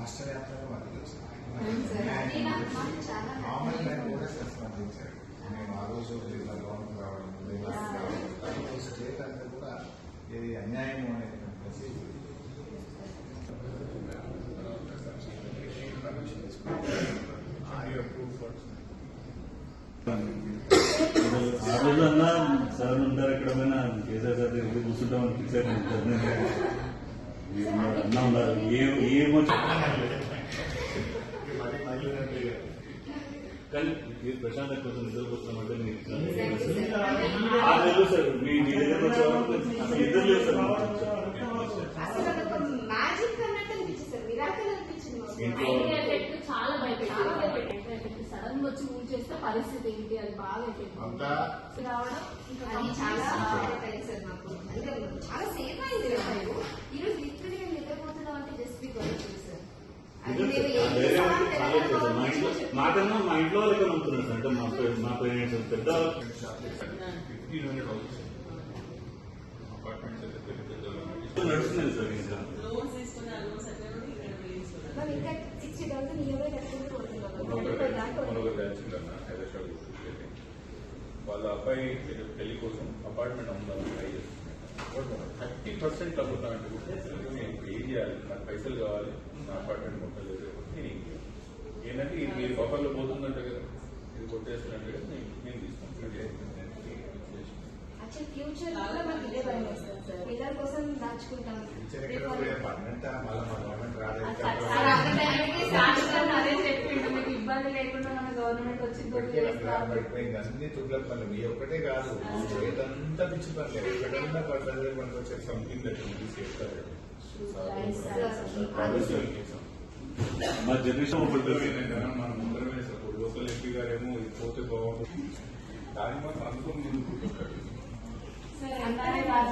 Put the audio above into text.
రాష్ట్ర వ్యాప్తంగా మద్దతు వచ్చింది. అవును సార్. అది నాకు మాకు చాలా మామూలు హ్యాపీ. నేను కూడా స్పందించాడు మేము ఆ రోజు జిల్లా గవర్నమెంట్ రావడం జిల్లా రావడం తర్వాత స్టేట్ అంతా కూడా ఇది అన్యాయం అనేటువంటి ఆ రోజు అన్నా సార్ ఉంటారు ఎక్కడ పోయినా కేసీఆర్ సార్ దగ్గర కూర్చుంటామని ఫిక్స్ అయిపోయింది అన్నా ఉన్నారు ఏ ఏమో కానీ ప్రశాంత్ కోసం నిద్రపోతున్నామంటే మీకు ఆ లేదు సార్ మీ దగ్గర వచ్చేవాళ్ళు చాలా భయపెట్టింది సడన్గా వచ్చి మూవ్ చేస్తే పరిస్థితి ఏంటి అది బాగా రావడం చాలా చాలా సేఫ్ అయింది నాకు ఈ రోజు లిటరల్గా నిద్రపోతున్నాం అంటే జస్ట్ బికాస్ సార్ అది నిజం మేము సార్. ఆ ఏం ధైర్యం సార్. మా ఇంట్లో మాకన్నా మా ఇంట్లో వాళ్ళకే నమ్ముతున్నారు సార్. అంటే మా పేరు మా పేరెంట్స్ పెద్ద ఫిఫ్టీన్ నడుస్తున్నాయి సార్ ఇంకా. వాళ్ళ అబ్బాయి పెళ్ళి కోసం అపార్ట్మెంట్ అమ్ముదామని ట్రై చేస్తున్నాను థర్టీ పర్సెంట్ అమ్ముతానంటే నేను ఏం చేయాలి. నాకు పైసలు కావాలి. నా అపార్ట్మెంట్ మొత్తం లేదు నేను ఏం చేయాలి ఏంటంటే ఇది మీరు బఫర్లో పోతుందంటే కదా. ఇది కొట్టేస్తున్నట్టు కదా నేను తీసుకుంటాను. కోసం దాచుకుంటాం. మా ఇబ్బంది లేకుండా మన గవర్నమెంట్ అన్ని తుగ్లక్ పనులు. ఈ ఒక్కటే కాదు. అంతా పిచ్చి పనులు. పనికి వచ్చే సంథింగ్ దట్ చేస్తారు మా జనరేషన్ మనం ముందరమే సపోర్ట్ లోకల్ ఎంపీ గారేమో ఇది పోతే బాగుంటుంది. దాని మాత్రం అనుకుని ముందుకు సరే అన్నారే కాదు.